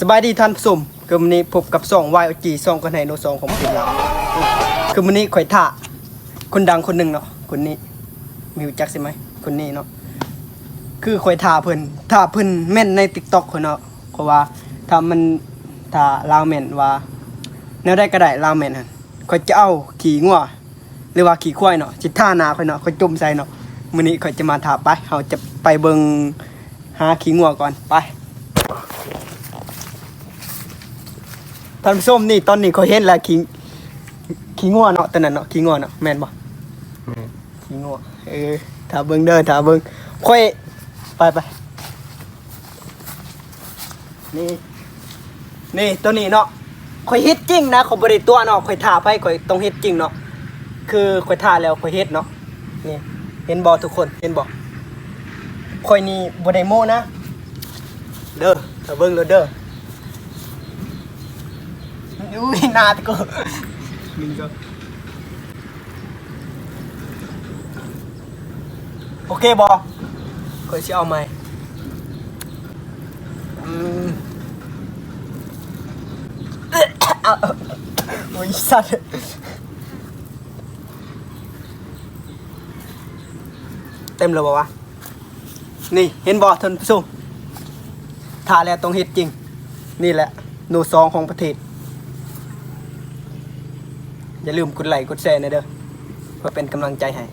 สบายดีท่านผู้ชมคือวันนี้พบกับสองวายอจีสองคนไหนโนสองของทีมเราคือวันนี้ข่อยท่าคนดังคนหนึ่งเนาะคนนี้มีรู้จักใช่ไหมคนนี้เนาะคือข่อยท่าเพิ่นท่าเพิ่นแม่นในติ๊กต็อกคนเนาะเพราะว่าถ้ามันถ้าลาวแม่นว่าแนวได้ก็ได้ลาวแม่นหั่นข่อยจะเอาขี่งัวหรือว่าขี่ควายเนาะสิท่านาข่อยเนาะข่อยจมใส่เนาะมื้อนี้ข่อยจะมาท่าไปเฮาจะไปเบิ่งหาขี่งัวก่อนไป ท่านผู้ชมนี่ตอนนี้เขาเห็นแล้วขิงขิงงัวเนาะตอนนั้นเนาะขิงงัวเนาะแม่นบ่ขิงงัวเออถ้าเบิ่งเด้อถ้าเบิ่งค่อยไปไปนี่นี่ตัวนี้เนาะข่อยเฮ็ดจริงนะข่อยบ่ได้ตัวเนาะข่อยท่าไปข่อยต้องเฮ็ดจริงเนาะคือข่อยท่าแล้วข่อยเฮ็ดเนาะนี่เห็นบ่ทุกคนเห็นบ่ข่อยนี่บ่ได้โม้นะเด้อถ้าเบิ่งแล้วเด้อ อุ้ยนาตะโกมึงก็โอเคบอคอยสิเอาไหมอืมเอาโอ้ยสัตว์เต็มเลยบอวะนี่เห็นบอท่านผู้ชมทาแล้วต้องเฮ็ดจริง นี่แหละโนซองของประเทศ อย่าลืมกดไลค์กดแชร์นะเด้อเพื่อเป็นกำลังใจให้